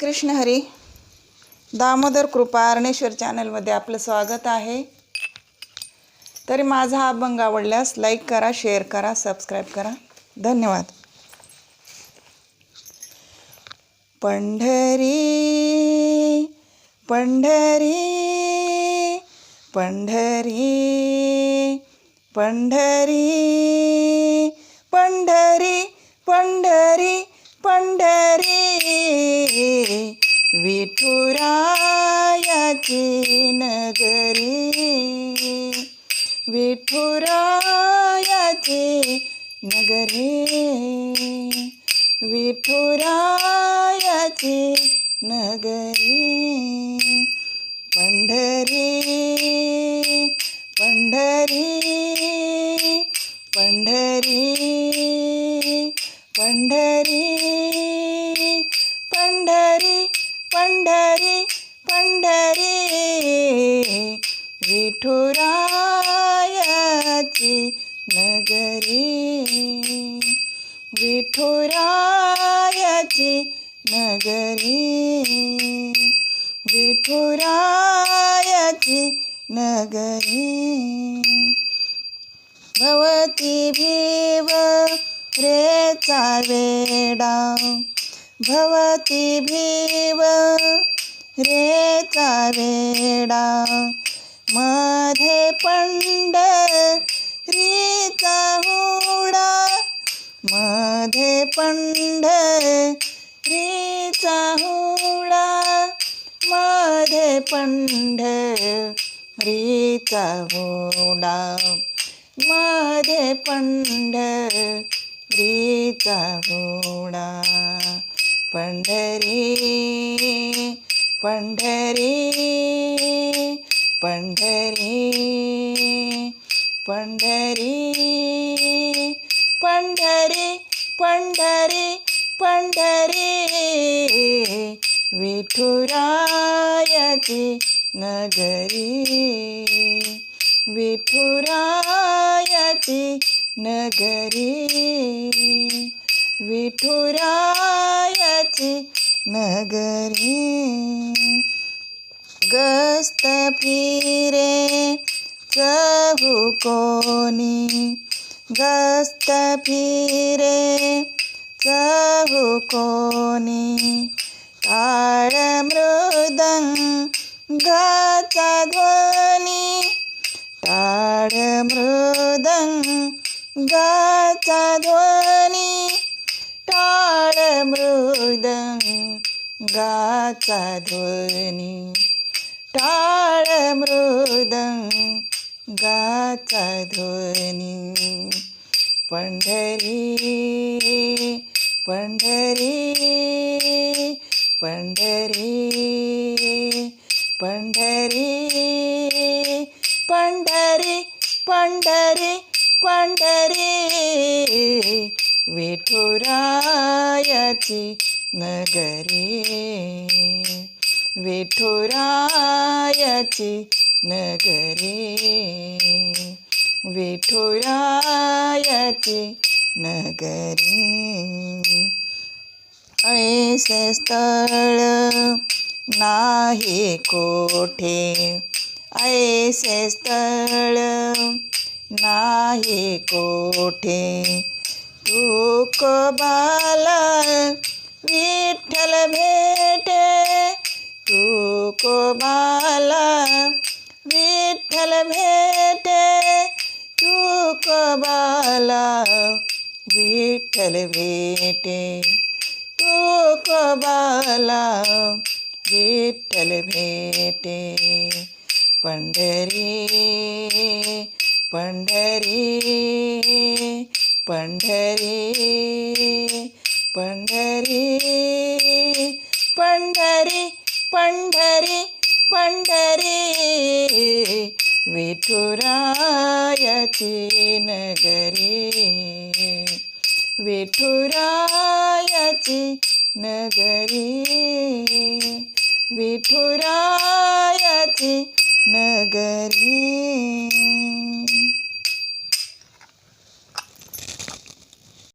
रामकृष्ण हरी. दामोदर कृपा अरणेश्वर चॅनलमध्ये आपलं स्वागत आहे. तरी माझा हा अभंग आवडल्यास लाईक करा शेअर करा सबस्क्राईब करा. धन्यवाद. पंढरी पंढरी पंढरी पंढरी पंढरी पंढरी. विठुरायाची नगरी विठुरायाची नगरी विठुरायाची नगरी पंढरी पंढरी पंढरी विठुरायाची नगरी. विठुरायाची नगरी. विठुरायाची नगरी. भवती भीव रेचा वेडा भवती भीव रेचा वेडा मध्ये पंढरीचा हुडा. मध्ये पंढरीचा हुडा. मध्ये पंढरीचा हुडा. मध्ये पंढरीचा हुडा. पंढरी पंढरी. പണ്ടരേ പണ്ടരേ പണ്ടരേ പണ്ടരേ പണ്ടരേ വിഠുരായതി നഗരി വിഠുരായതി നഗരി വിഠുരായതി നഗരീ गस्त फिरे प्रभु कोणी? गस्त फिरे चहू कोणी? टाळ मृदंगाचा ध्वनी. टाळ मृदंगाचा ध्वनी. टाळ मृदंगाचा ध्वनी. टाळ मृदंगाचा ध्वनी पंढरी पंढरी पंढरी पंढरी पंढरी पंढरी पंढरी विठुरायाची नगरी विठुरायाची नगरी. विठुरायाची नगरी. ऐसे स्थळ नाही कोठे. ऐसे स्थळ नाही कोठे. तूक बाला विठ्ठल भेट तूक बाला विठ्ठल भेटे तूक बाला विठ्ठल भेटे तूक बाला विठ्ठल भेटे पंढरी पंढरी पंढरी पंढरी पंढरी पंढरी पंढरी विठुरायाची नगरी विठुरायाची नगरी विठुरायाची नगरी